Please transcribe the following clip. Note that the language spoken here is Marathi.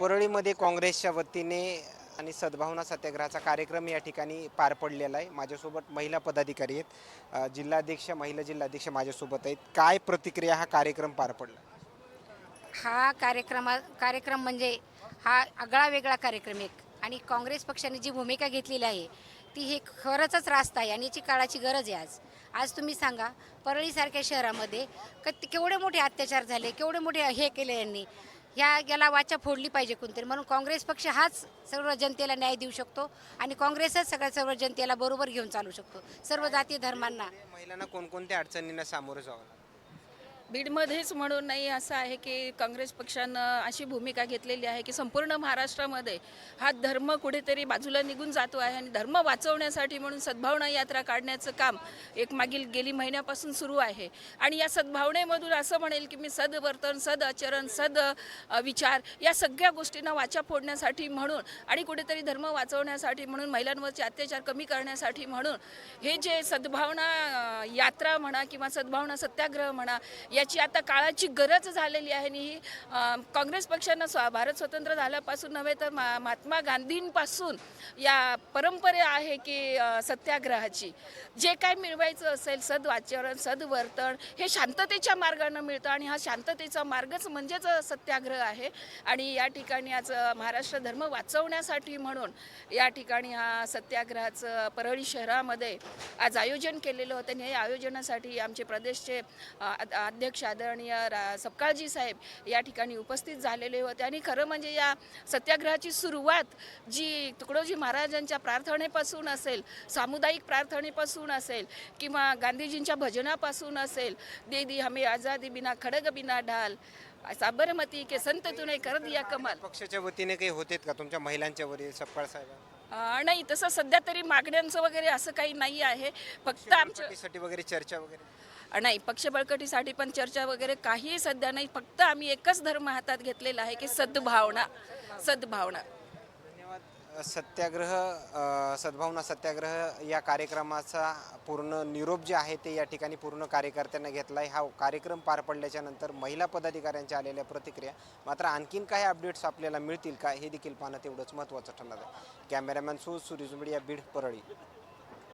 परळीमध्ये काँग्रेसच्या वतीने आणि सद्भावना सत्याग्रहाचा कार्यक्रम या ठिकाणी पार पडलेला आहे. माझ्यासोबत महिला पदाधिकारी आहेत. जिल्हाध्यक्ष महिला जिल्हाध्यक्ष माझ्यासोबत आहेत. काय प्रतिक्रिया हा कार्यक्रम पार पडला? हा कार्यक्रमा कार्यक्रम म्हणजे हा आगळा वेगळा कार्यक्रम एक. आणि काँग्रेस पक्षाने जी भूमिका घेतलेली आहे ती हे खरंच रास्त आहे आणि याची काळाची गरज आहे आज. आज तुम्ही सांगा परळीसारख्या शहरामध्ये क केवढे मोठे अत्याचार झाले केवढे मोठे हे केले यांनी? ह्या याला वाचा फोडली पाहिजे कोणतरी. म्हणून काँग्रेस पक्ष हाच सर्व जनतेला न्याय देऊ शकतो आणि काँग्रेसच सगळ्या सर्व जनतेला बरोबर घेऊन चालू शकतो. सर्व जाती धर्मांना. महिलांना कोणकोणत्या अडचणींना सामोरं जावं लागतं? बीडमध्येच म्हणून नाही असं आहे की काँग्रेस पक्षानं अशी भूमिका घेतलेली आहे की संपूर्ण महाराष्ट्रामध्ये हा धर्म कुठेतरी बाजूला निघून जातो आहे आणि धर्म वाचवण्यासाठी म्हणून सद्भावना यात्रा काढण्याचं काम एक मागील गेली महिन्यापासून सुरू आहे. आणि या सद्भावनेमधून असं म्हणेल की मी सदवर्तन सद आचरण सद विचार या सगळ्या गोष्टींना वाचा फोडण्यासाठी म्हणून आणि कुठेतरी धर्म वाचवण्यासाठी म्हणून महिलांवरचे अत्याचार कमी करण्यासाठी म्हणून हे जे सद्भावना यात्रा म्हणा किंवा सद्भावना सत्याग्रह म्हणा याची आता काळाची गरज झालेली आहे आणि ही काँग्रेस पक्षानं स्वा भारत स्वतंत्र झाल्यापासून नव्हे तर मा महात्मा गांधींपासून या परंपरा आहे की सत्याग्रहाची. जे काय मिळवायचं असेल सद्वाचरण सद्वर्तन हे शांततेच्या मार्गानं मिळतं आणि हा शांततेचा मार्गच म्हणजेच सत्याग्रह आहे. आणि या ठिकाणी आज महाराष्ट्र धर्म वाचवण्यासाठी म्हणून या ठिकाणी हा सत्याग्रहाचं परळी शहरामध्ये आज आयोजन केलेलं होतं आणि हे आयोजनासाठी आमचे प्रदेशचे अध्यक्ष अध्यक्ष आदरणीय रा सपकाळजी साहेब या ठिकाणी उपस्थित झालेले होते. आणि खरं म्हणजे या सत्याग्रहाची सुरुवात जी तुकडोजी महाराजांच्या प्रार्थनेपासून असेल सामुदायिक प्रार्थनेपासून असेल किंवा गांधीजींच्या भजनापासून असेल दे दी हमें आझादी बिना खडग बिना ढाल साबरमती के संत तुने कर दिया कमाल. पक्षाच्या वतीने काही होतेत का तुमच्या महिलांच्या वरील सपकाळ साहेब? नाही तसं सध्या तरी मागण्यांचं वगैरे असं काही नाही आहे. फक्त आमचं साठी वगैरे चर्चा वगैरे. नाही पक्ष बळकटीसाठी पण चर्चा वगैरे काही सध्या नाही फक्त आम्ही एकच धर्म हातात घेतलेला आहे की सद्भावना सद्भावना. सत्याग्रह सद्भावना सत्याग्रह या कार्यक्रमाचा पूर्ण निरोप जे आहे ते या ठिकाणी पूर्ण कार्यकर्त्यांना घेतला आहे हा कार्यक्रम पार पडल्याच्या नंतर महिला पदाधिकाऱ्यांच्या आलेल्या प्रतिक्रिया मात्र आणखीन काही अपडेट्स आपल्याला मिळतील का हे देखील पाहणं तेवढंच महत्त्वाचं ठरणार आहे. कॅमेरामॅन सो मीडिया या बीड परळी.